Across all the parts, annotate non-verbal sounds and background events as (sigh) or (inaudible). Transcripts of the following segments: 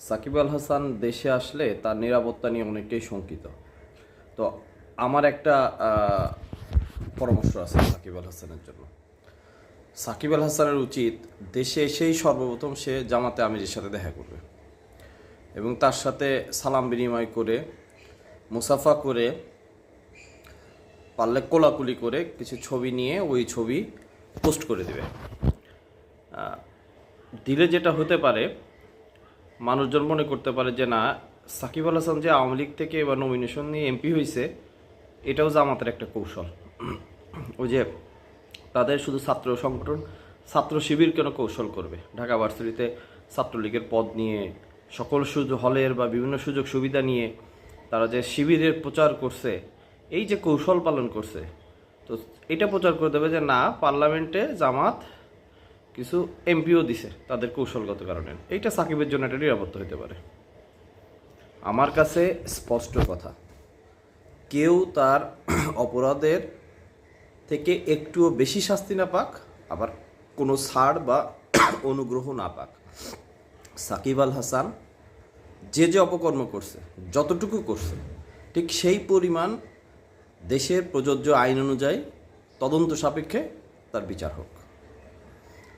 সাকিব আল হাসান দেশে আসলে তার নিরাপত্তা নিয়ে অনেকটাই শঙ্কিত। তো আমার একটা পরামর্শ আছে সাকিব আল হাসানের জন্য। সাকিব আল হাসানের উচিত দেশে এসেই সর্বপ্রথম সে জামাতে আমিরের সাথে দেখা করবে এবং তার সাথে সালাম বিনিময় করে, মুসাফা করে, পারলে কোলাকুলি করে কিছু ছবি নিয়ে ওই ছবি পোস্ট করে দেবে। দিলে যেটা হতে পারে মানুষজন মনে করতে পারে যে না, সাকিব আল হাসান যে আওয়ামী লীগ থেকে এবার নমিনেশন নিয়ে এমপি হয়েছে এটাও জামাতের একটা কৌশল। ওই যে তাদের শুধু ছাত্র সংগঠন, ছাত্র শিবির কেন কৌশল করবে? ঢাকা ভার্সিটিতে ছাত্রলীগের পদ নিয়ে, সকল সুযোগ, হলের বা বিভিন্ন সুযোগ সুবিধা নিয়ে তারা যে শিবিরের প্রচার করছে, এই যে কৌশল পালন করছে, তো এটা প্রচার করে দেবে যে না, পার্লামেন্টে জামাত কিছু এমপিও দিছে তাদের কৌশলগত কারণে। এইটা সাকিবের জন্য একটা নিরাপত্তা হতে পারে। আমার কাছে স্পষ্ট কথা। কেউ তার (clears throat) অপরাধের থেকে একটুও বেশি শাস্তি না পাক, আবার কোনো ছাড় বা (clears throat) অনুগ্রহ না পাক। সাকিব আল হাসান যে যে অপকর্ম করছে, যতটুকু করছে, ঠিক সেই পরিমাণ দেশের প্রযোজ্য আইন অনুযায়ী তদন্ত সাপেক্ষে তার বিচার হোক।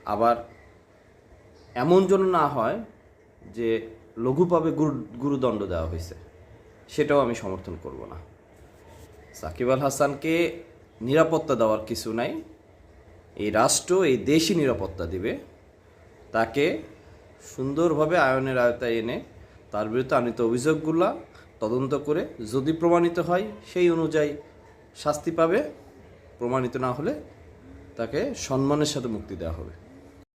আবার এমন যেন না হয় যে লঘুভাবে গুরু, গুরুদণ্ড দেওয়া হয়েছে। সেটাও আমি সমর্থন করব না। সাকিব আল হাসানকে নিরাপত্তা দেওয়ার কিছু নাই। এই রাষ্ট্র, এই দেশই নিরাপত্তা দিবে। তাকে সুন্দরভাবে আয়নের আয়তায় এনে তার বিরুদ্ধে আনিত অভিযোগগুলা তদন্ত করে যদি প্রমাণিত হয়, সেই অনুযায়ী শাস্তি পাবে। প্রমাণিত না হলে তাকে সম্মানের সাথে মুক্তি দেওয়া হবে।